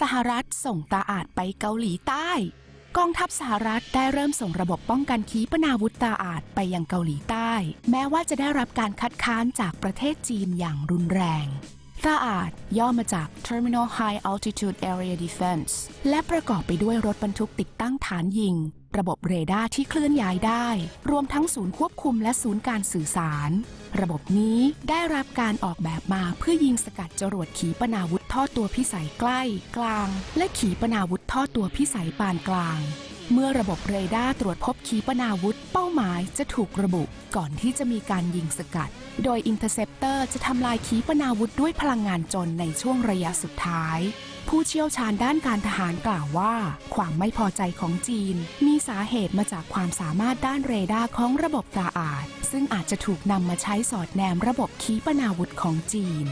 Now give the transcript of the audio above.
สหรัฐส่งตาอาดไปเกาหลีใต้ กองทัพสหรัฐได้เริ่มส่งระบบป้องกันขีปนาวุธตาอาดไปยังเกาหลีใต้ แม้ว่าจะได้รับการคัดค้านจากประเทศจีนอย่างรุนแรง ตาอาดย่อมาจาก Terminal High Altitude Area Defense และประกอบไปด้วยรถบรรทุกติดตั้งฐานยิง ระบบเรดาร์ที่เคลื่อนย้ายได้ รวมทั้งศูนย์ควบคุมและศูนย์การสื่อสาร ระบบนี้ได้รับการออกแบบมาเพื่อยิงสกัดจรวดขีปนาวุธทอดตัวพิสัยใกล้ กลาง และขีปนาวุธทอดตัวพิสัยปานกลาง เมื่อระบบเรดาร์ตรวจพบขีปนาวุธ เป้าหมายจะถูกระบุก่อนที่จะมีการยิงสกัด โดยอินเตอร์เซปเตอร์จะทำลายขีปนาวุธด้วยพลังงานจนในช่วงระยะสุดท้าย ผู้เชี่ยวชาญด้านการทหารกล่าวว่า ความไม่พอใจของจีน มีสาเหตุมาจากความสามารถด้านเรดาร์ของระบบตาอาด ซึ่งอาจจะถูกนำมาใช้สอดแนมระบบขีปนาวุธของจีน